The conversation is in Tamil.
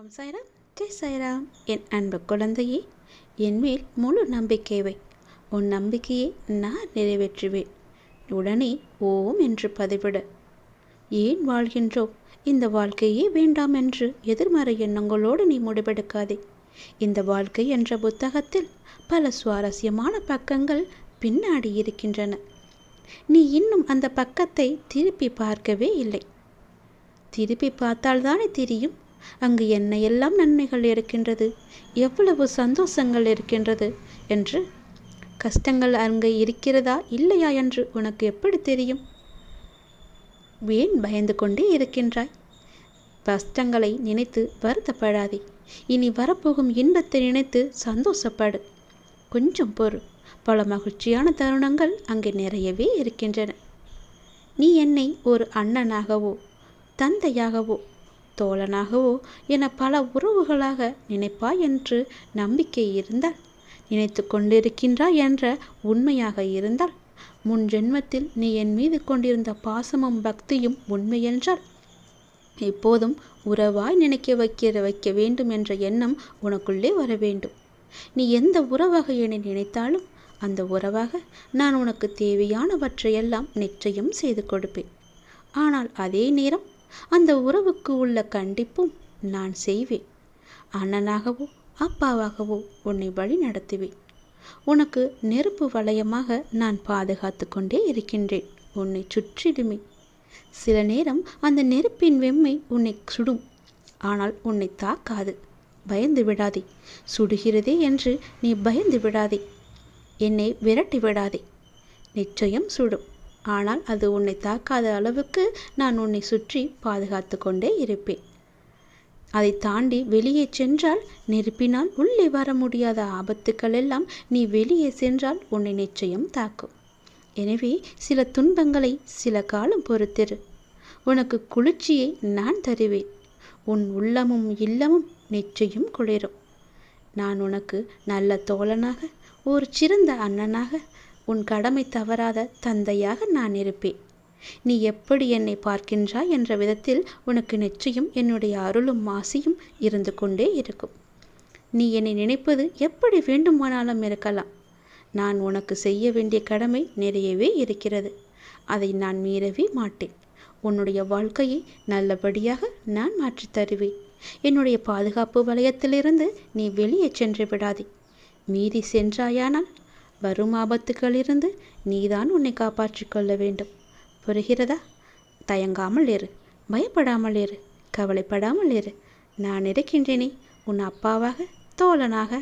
ஓம் சாய்ராம். ஜெய் சாய்ராம். என் அன்பு குழந்தையே என் மேல் முழு நம்பிக்கைவை உன் நம்பிக்கையை நான் நிறைவேற்றுவேன். உடனே ஓம் என்று பதிவிடு. ஏன் வாழ்கின்றோம் இந்த வாழ்க்கையே வேண்டாம் என்று எதிர்மறை எண்ணங்களோடு நீ முடிவெடுக்காதே. இந்த வாழ்க்கை என்ற புத்தகத்தில் பல சுவாரஸ்யமான பக்கங்கள் பின்னாடி இருக்கின்றன. நீ இன்னும் அந்த பக்கத்தை திருப்பி பார்க்கவே இல்லை. திருப்பி பார்த்தால்தானே தெரியும் அங்கு என்ன எல்லாம் நன்மைகள் இருக்கின்றது? எவ்வளவு சந்தோஷங்கள் இருக்கின்றது? என்று கஷ்டங்கள் அங்கே இருக்கிறதா இல்லையா என்று உனக்கு எப்படி தெரியும்? ஏன் பயந்து கொண்டே இருக்கின்றாய். கஷ்டங்களை நினைத்து வருத்தப்படாதே. இனி வரப்போகும் இன்பத்தை நினைத்து சந்தோஷப்படு. கொஞ்சம் பொறு. பல மகிழ்ச்சியான தருணங்கள் அங்கே நிறையவே இருக்கின்றன. நீ என்னை ஒரு அண்ணனாகவோ தந்தையாகவோ தோழனாகவோ என பல உறவுகளாக நினைப்பாய் என்று நம்பிக்கை இருந்தால் நினைத்து கொண்டிருக்கின்றாய் என்ற உண்மையாக இருந்தால் முன் ஜென்மத்தில் நீ என் மீது கொண்டிருந்த பாசமும் பக்தியும் உண்மையென்றால் எப்போதும் உறவாய் நினைக்க வைக்க வைக்க வேண்டும் என்ற எண்ணம் உனக்குள்ளே வர வேண்டும். நீ எந்த உறவாக என்னை நினைத்தாலும் அந்த உறவாக நான் உனக்கு தேவையானவற்றையெல்லாம் நிச்சயம் செய்து கொடுப்பேன். ஆனால் அதே நேரம் அந்த உறவுக்கு உள்ள கண்டிப்பும் நான் செய்வேன். அண்ணனாகவோ அப்பாவாகவோ உன்னை வழி நடத்துவேன். உனக்கு நெருப்பு வளையமாக நான் பாதுகாத்து கொண்டே இருக்கின்றேன். உன்னை சுற்றிடுமே சில நேரம் அந்த நெருப்பின் வெம்மை உன்னை சுடும். ஆனால் உன்னை தாக்காது. பயந்து விடாதே. சுடுகிறதே என்று நீ பயந்து விடாதே. என்னை விரட்டி விடாதே. நிச்சயம் சுடும். ஆனால் அது உன்னை தாக்காத அளவுக்கு நான் உன்னை சுற்றி பாதுகாத்து கொண்டே இருப்பேன். அதை தாண்டி வெளியே சென்றால் நெருப்பினால் உள்ளே வர முடியாத ஆபத்துக்கள் எல்லாம் நீ வெளியே சென்றால் உன்னை நிச்சயம் தாக்கும். எனவே சில துன்பங்களை சில காலம் பொறுத்திரு. உனக்கு குளிர்ச்சியை நான் தருவேன். உன் உள்ளமும் இல்லமும் நிச்சயம் குளிரும். நான் உனக்கு நல்ல தோழனாக ஒரு சிறந்த அண்ணனாக உன் கடமை தவறாத தந்தையாக நான் இருப்பேன். நீ எப்படி என்னை பார்க்கின்றாய் என்ற விதத்தில் உனக்கு நிச்சயம் என்னுடைய அருளும் மாசியும் இருந்து கொண்டே இருக்கும். நீ என்னை நினைப்பது எப்படி வேண்டுமானாலும் இருக்கலாம். நான் உனக்கு செய்ய வேண்டிய கடமை நிறையவே இருக்கிறது. அதை நான் மீறவே மாட்டேன். உன்னுடைய வாழ்க்கையை நல்லபடியாக நான் மாற்றித் தருவேன். என்னுடைய பாதுகாப்பு வலயத்திலிருந்து நீ வெளியே சென்று விடாதே. மீறி சென்றாயானால் வரும் ஆபத்துகளிலிருந்து நீதான் உன்னை காப்பாற்றிக் கொள்ள வேண்டும். புரிகிறதா? தயங்காமல் இரு. பயப்படாமல் இரு. கவலைப்படாமல் இரு. நான் இருக்கின்றேனே உன் அப்பாவாக தோழனாக.